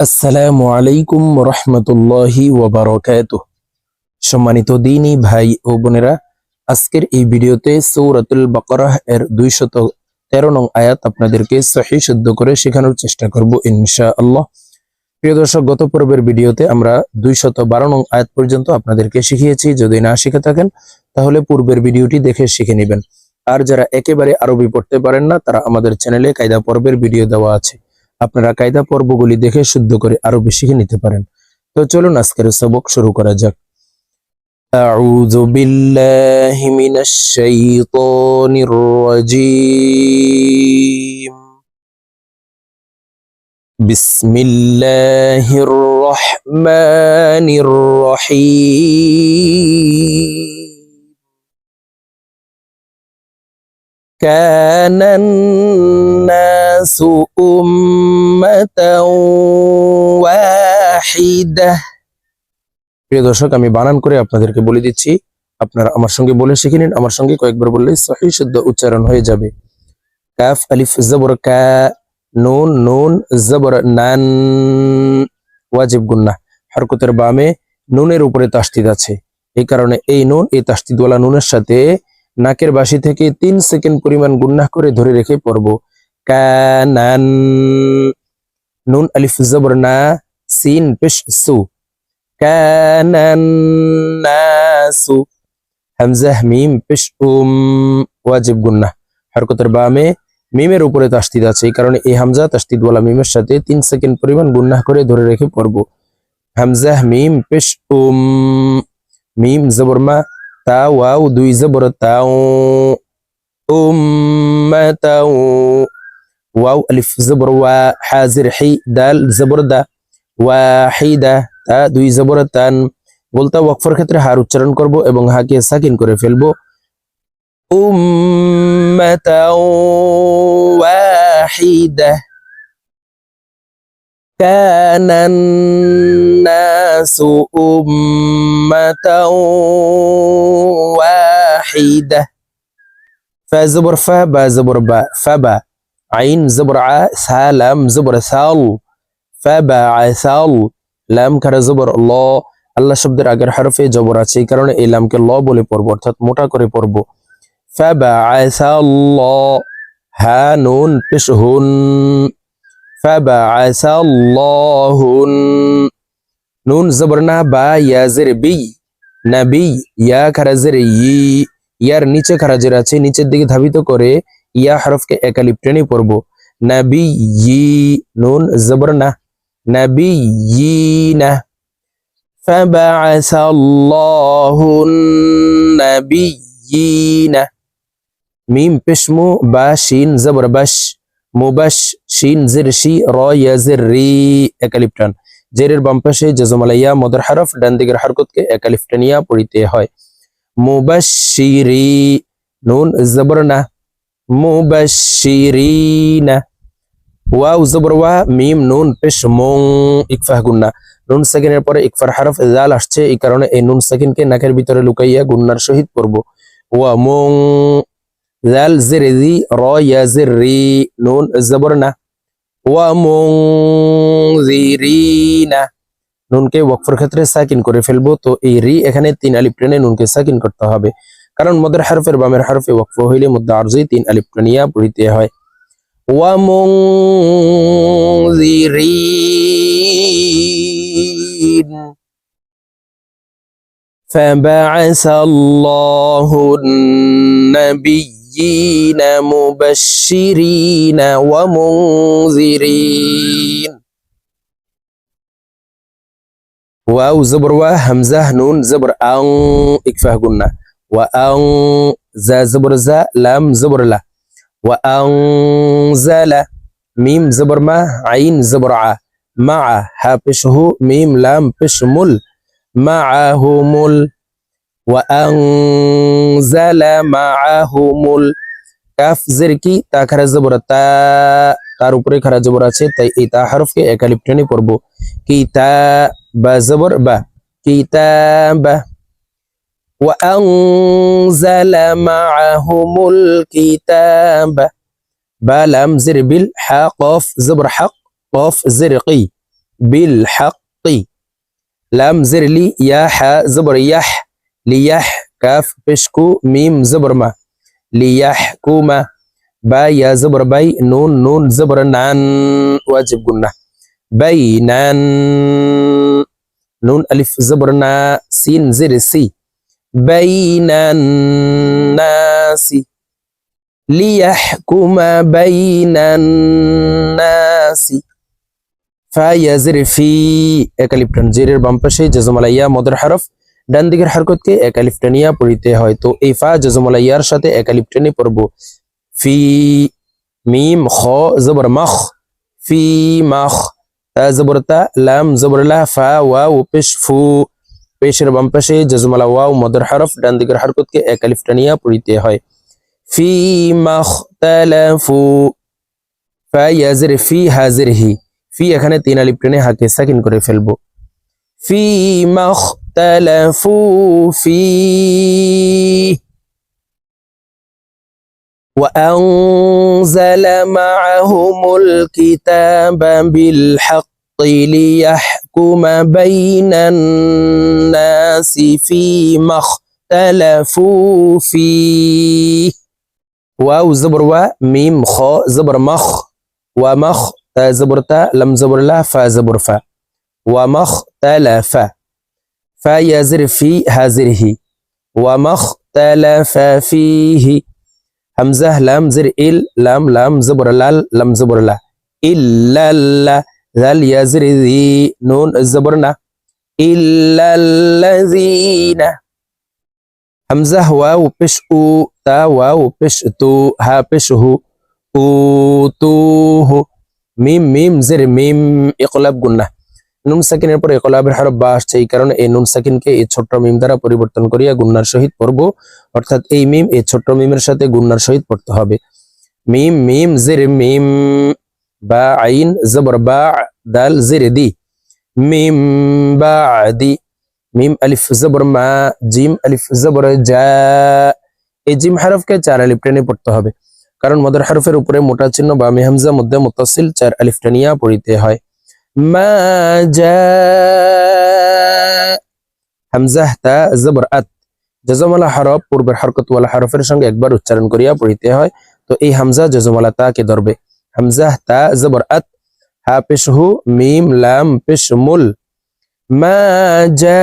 আসসালামু আলাইকুম রহমতুল্লাহি ওবরকাত সম্মানিত দিনী ভাই ও বোনেরা, আজকের এই ভিডিওতে সৌরাতুল বাকরাহ এর দুইশত তেরো নং আয়াত আপনাদেরকে সহি শুদ্ধ করে শেখানোর চেষ্টা করব ইনশা আল্লাহ প্রিয় দর্শক, গত পর্বের ভিডিওতে আমরা দুইশত বারো নং আয়াত পর্যন্ত আপনাদেরকে শিখিয়েছি। যদি না শিখে থাকেন, তাহলে পূর্বের ভিডিওটি দেখে শিখে নেবেন। আর যারা একেবারে আরবি পড়তে পারেন না, তারা আমাদের চ্যানেলে কায়দা পর্বের ভিডিও দেওয়া আছে। আপনারা কায়দা পর্বগুলি দেখে শুদ্ধ করে আরো বেশি শিখে নিতে পারেন তো চলুন আজকের সবক শুরু করা যাক أعوذ بالله من الشيطان الرجيم بسم الله الرحمن الرحيم كان الناس أمة উম্মাত প্রিয় দর্শক, আমি বানান করে আপনাদেরকে বলে দিচ্ছি। আপনারা আমার সঙ্গে বলে শিখে নিন। আমার সঙ্গে কয়েকবার বললে সহি, শুদ্ধ উচ্চারণ হয়ে যাবে। কাফ, আলিফ, জবর, কা, নুন নুন, জবর, নান, ওয়াজিব, গুন্না। হরকতের বামে নুনের উপরে তাস্তিদ আছে। এই কারণে এই নুন, এই তাস্তিদওয়ালা নুনের সাথে নাকের বাসি থেকে তিন সেকেন্ড পরিমাণ গুন্না করে ধরে রেখে পড়ব। কানান নুন আলিফ জবর না সিন পেশ সু কানান নাসু হামজাহ মিম পেশ উম ওয়াজিব গুন্নাহ হরকতের বামে মিমের উপরে তাস্তিদ আছে এই কারণে এই হামজা তাস্তিদওয়ালা মিমের সাথে তিন সেকেন্ড পরিমাণ গুন্নাহ করে ধরে রেখে পড়ব হামজাহ মিম পেশ উম মিম জবর মা তা ওয়াও দুই জবর তাও উম্মাতাও ওয়াও আলিফ জবর ওয়া হাজির হি দাল জবর দা ওয়াহিদা তা দুই জবর তান বলতে ওয়াকফের ক্ষেত্রে হার উচ্চারণ করব এবং হাকে সাকিন করে ফেলবো উম্মাতাও ওয়াহিদা كان الناس أمة واحدة فزبر فا با زبر با فبا আইন জবর سالم زبر سال فبع سال. لام كر زبر الله খারা জবর ল আল্লাহ শব্দের আগের হরফে জবর আছে এই কারণে এই লামকে ল বলে পড়ব, অর্থাৎ মোটা করে পড়ব। ফা, বা সা, ল, হা, নুন, পেশ, হুন। ফা, বা সা, ল, হুন। নুন, জবর না, বা ইয়াজের বি। নাবি ইয়া খারাজের ই। ইয়ার নিচে খারাজের আছে, নিচের দিকে ধাবিত করে ইয়া হরফকে একালিপ টেনে পড়বো নাবি ই নুন জবর না نبيين فبعث الله النبيين মিম পেশমু বা শিন জবর বাস মুবাস শিন জির শি র ইয়া জির রি একালিপটান জেরের বাম পাশে জজমালাইয়া মদর হরফ ডান দিকের হরকতকে একালিফটানিয়া পড়িতে হয় মুবাশশিরি নুন জবর না মুবাশশিরিনা ওয়াও জবর ওয়া মিম নুন পেশ মং ইকফাহ গুন্না নুন সেকেন্ডের পরে ইকফার হারফ জাল আসছে এই কারণে এই নুন সেকেন্ডকে নাকের ভিতরে লুকাইয়া গুন্নার সহিত পড়ব ওয়া মং জাল জেরে জি র ইয়া জের রি নুন জবর না ওয়া মং জিরিনা নুনকে ওয়াকফের ক্ষেত্রে সাকিন করে ফেলব তো এই রি এখানে তিন আলিফ টেনে নুনকে সাকিন করতে হবে কারণ মদের হারফের বামের হারফে ওয়াকফ হইলে মধ্যে আরজই তিন আলিফ টেনিয়া পড়িতে হয় ومنذرين فبعث الله النبيين مبشرين ومنذرين واو زبر وا همزه نون زبر ان اكفاه قلنا وان زا زبر زا لام زبر لا وأنزل ميم زبر ما عين زبر ع مع ها بشه ميم لام بشمل معهم ال وأنزل معهم ال কাফ জের কি তা খারা জবর তা তার উপরে খারা জবর আছে তাই এই তা হরফকে একালিপ টেনে পড়বো কি তা বা জবর বা কি তা বা وأنزل معهم الكتاب. بلم زر بالحا قاف زبر حق قاف زرقي بالحق. لام زر لي يا حاء زبر يح ليح كاف بشكو ميم زبر ما ليحكم با زبر باي نون نون زبر نان واجب قلنا. بينان نون ألف زبر نا سين زر سي. بين الناس ليحكم بين الناس ফায়াজের ফি একালিপ্টন জেরের বাম পাশে জজমালাইয়া মদর হরফ ডান দিকের হরকতকে একালিপ্টনিয়া পড়িতে হয় তো এই ফা জজমালাইয়ার সাথে একালিপ্টনি পড়ব ফি মিম খ জবর মখ ফি মখ তা জবর তা লাম জবর লা ফা ওয়াও পেশ ফু পেশের বাম পাশে জজমালা ওয়াও মদর হরফ ডান দিকের হরকতকে একালিপ্টনিয়া পড়িতে হয় ফি মখ তালাফু ফায়াজের ফি হাজির হি ফি এখানে তিন আলিপ টেনে হাকে সাকিন করে ফেলবো ফি মাখতালাফু ফি وأنزل معهم الكتاب بالحق ليحكم ليحكم بين الناس فيما اختلفوا فيه. واو زبر و ميم خ زبر مخ ومخ تا زبر تا لم زبر لا فا زبر فا. ومخ تلف فا. يزر في هزره ومخ تلف فيه. همزة لم زر إل لم لم زبر لا لم زبر لا. إلا الله জাল ইয়াজির জি নুন জবর না ইল্লাল্লাযিনা হামজা ওয়াও পেশ উ তা ওয়াও পেশ তু হা পেশ হু উতুহু মিম মিম জের মিম ইকলাব গুন্না নুন সাকিনের পর ইকলাবের হরফ বা আসছে এই কারণে এই নুন সাকিনকে এই ছোট্ট মিম দ্বারা পরিবর্তন করিয়া গুন্নার সহিত পড়ব অর্থাৎ এই মিম এই ছোট্ট মিমের সাথে গুন্নার সহিত পড়তে হবে মিম মিম জের মিম বা আইন জবর বা দাল জের দি মিম বা দি মিম আলিফ জবর মা জিম আলিফ জবর এই জিম হরফকে চার আলিফ পড়তে হবে। কারণ মদের হরফের উপরে মোটা চিহ্ন বা মেহামজা মধ্যে মুতাসিল চার আলিফটা নিয়ে পড়িতে হয়। মা জা। হামজাহ তা জবর আত। জজমালা হরফ পূর্বের হরকতওয়ালা হরফের সঙ্গে একবার উচ্চারণ করিয়া পড়িতে হয়। তো এই হামজা জজমালা তাকে ধরবে। হামজাহ তা জবর আত হা পেশ হু মিম লাম পেশ মুল মা জা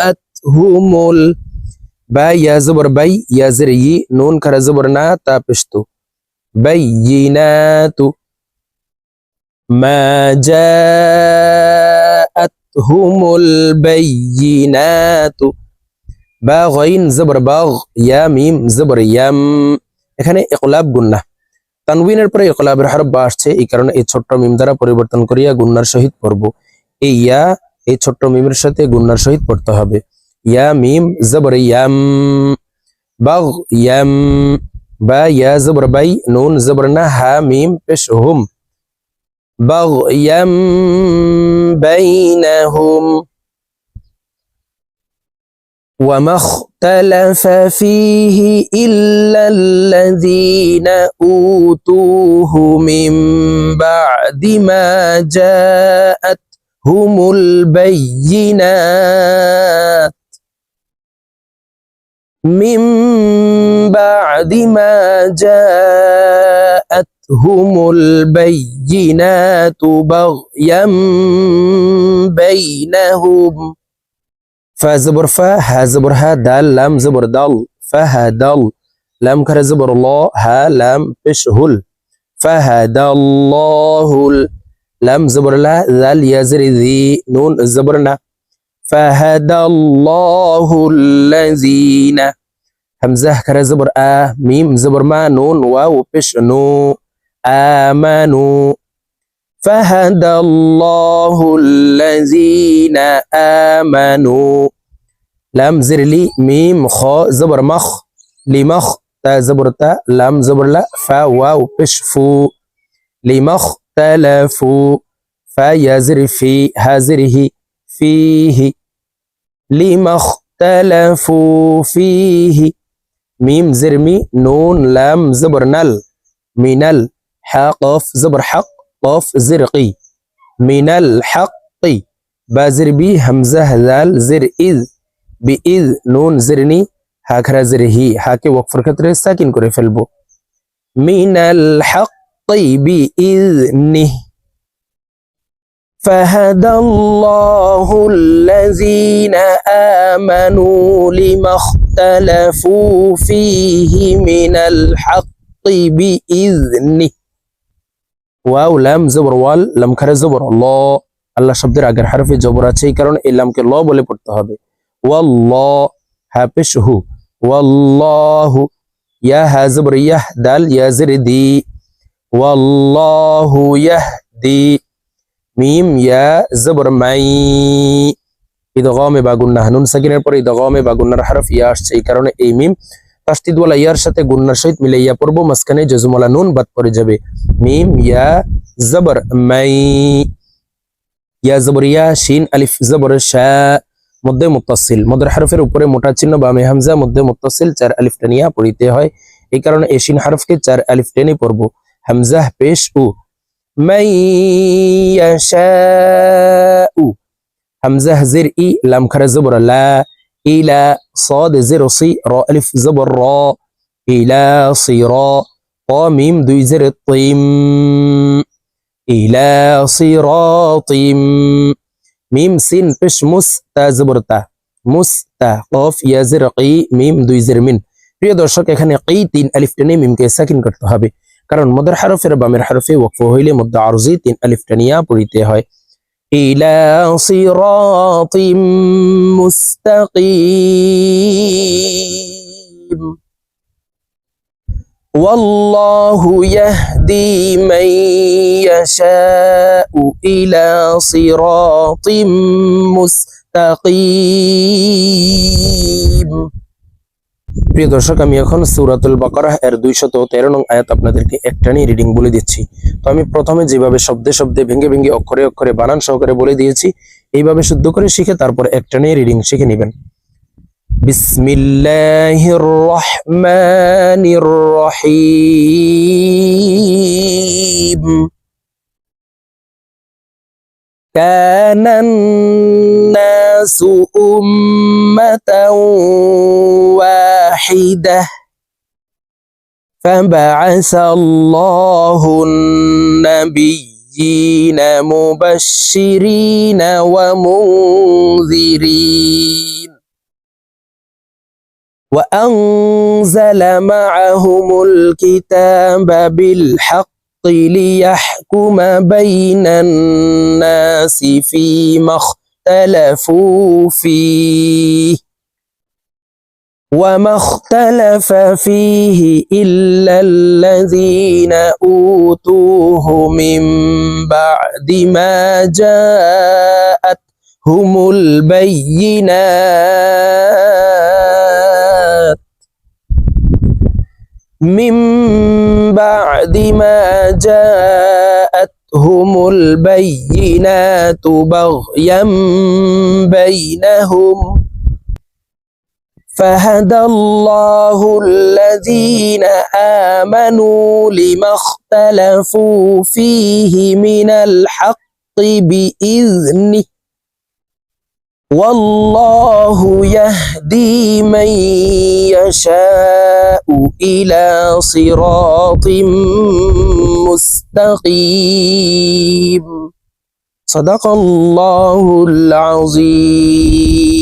আত হুমুল বা ইয়া জবর বাই ইয়া জের ই নুন খারা জবর না তা পেশতু বাইয়িনাতু মা জাআতহুমুল বাইয়িনাতু বা গাইন জবর বাগ ইয়া মিম জবর ইয়াম এখানে ইকলাব গুন্না তানউইনের পরে ইকলাবের হরফ বা আসছে, এই কারণে এই ছোট্ট মিম দ্বারা পরিবর্তন করিয়া গুন্নার সহিত পড়ব। এই ইয়া, এই ছোট্ট মিমের সাথে গুন্নার সহিত পড়তে হবে। ইয়া মিম জবর ইয়াম, বাগ ইয়াম, বা ইয়া জবর বাই, নুন জবর না হা মিম পেশ হুম। বাগ ইয়াম বাইনাহুম। وما اختلف فيه إلا الذين أوتوه من بعد ما جاءتهم البينات من بعد ما جاءتهم البينات بغيا بينهم فزبر فا ها زبر ها دال لام زبر دال. فهدل لام كر زبر الله ها لام بشهل فهدى الله ال- لام زبر لا ذال يزر ذي نون زبرنا فهدى الله الذين همزة كر زبر آ ميم زبر ما نون واو بش نو آمنوا. فهدى الله الذين آمنوا. لام زر لي ميم خا زبر مخ. لمخ تا زبر تا. لام زبر لا. فا واو بش فو. لمخ تلفوا فا يزر في. هزره فيه. لما اختلفوا فيه. ميم زرمي نون لام زبر نل. منل حا قاف زبر حق. قاف زرقي. من الحق بازر بي همزة هذال زر إذ. بإذ نون زرني. هاكرا زرهي. هاكي وقفر كتر ساكن كوري فلبو. من الحق بإذنه فهدى الله الذين آمنوا لما اختلفوا فيه من الحق بإذنه. ওয়াও, লাম, জবর, ওয়াল, লাম, খারে, জবর, ল। আল্লাহ শব্দের আগের হারফে জবর আছে, এই কারণে এই লামকে ল বলে পড়তে হবে। ওয়াল্ল হ্যাঁ পেশ হু ওয়াল্লাহু ইয়া হা জবর ইয়াহ দাল ইয়া জের দি ওয়াল্লাহু, ইয়াহদি। মিম, ইয়া, জবর, মাই। ইদগামে বা গুন্নাহ নুন সাকিনের পরে ইদগামে বা গুন্নার হরফ ইয়া আসছে, এই কারণে এই মিম তাস্তিদওয়ালা ইয়ার সাথে গুন্নার সহিত মিলে ইয়া পড়ব, মাঝখানে জজমওয়ালা নুন বাদ পড়ে যাবে। মিম, ইয়া, জবর, মাই, ইয়া, জবর, ইয়া, শিন, আলিফ, জবর, শা, মধ্যে মুতাসিল মদের হারফের উপরে মোটা চিহ্ন বা মেহামজা মধ্যে মুতাসিল চার আলিফ টেনিয়া পড়িতে হয়। এই কারণে এশিন হারফকে চার আলিফ টেনে পড়ব। হামজাহ পেশ, উ। মাই ইয়াশা উ। হামজা, হাজির, ই লাম খারা জবর, লা। ইলা সদ জের সি র আলিফ জবর র ইলা সি র ক মিম দুই জের তিম ইলা সি র তিম মিম সিন পেশ মুস তা জবর তা মুস তা কফ ইয়া জের কি মিম দুই জের প্রিয় দর্শক, এখানে কি তিন আলিফ টেনে মিমকে সাকিন করতে হবে। কারণ মদের হারফের বামের হারফে ওয়াকফ হইলে মদ্দা আরজি তিন আলিফ টানিয়া পড়িতে হয়। إلى صراط مستقيم. والله يهدي من يشاء إلى صراط مستقيم. প্রিয় দর্শক আমি এখন সুরাতুল বাকারাহ এর দুইশত তেরো নং আয়াত আপনাদেরকে একটানি রিডিং বলে দিচ্ছি তো আমি প্রথমে যেভাবে শব্দে শব্দে ভেঙে ভেঙে অক্ষরে অক্ষরে বানান সহকারে বলে দিয়েছি এইভাবে শুদ্ধ করে শিখে তারপর একটানি রিডিং শিখে নেবেন বিসমিল্লাহির রহমানির রহিম كان الناس أمة واحدة فبعث الله النبيين مبشرين ومنذرين. وأنزل معهم الكتاب بالحق ليحكم بين الناس فيما اختلفوا فيه. وما اختلف فيه إلا الذين أوتوه من بعد ما جاءتهم البينات. من بعد ما جاءتهم البينات بغيا بينهم. فهدى الله الذين آمنوا لما اختلفوا فيه من الحق بإذنه. والله يهدي من يشاء إلى صراط مستقيم. صدق الله العظيم.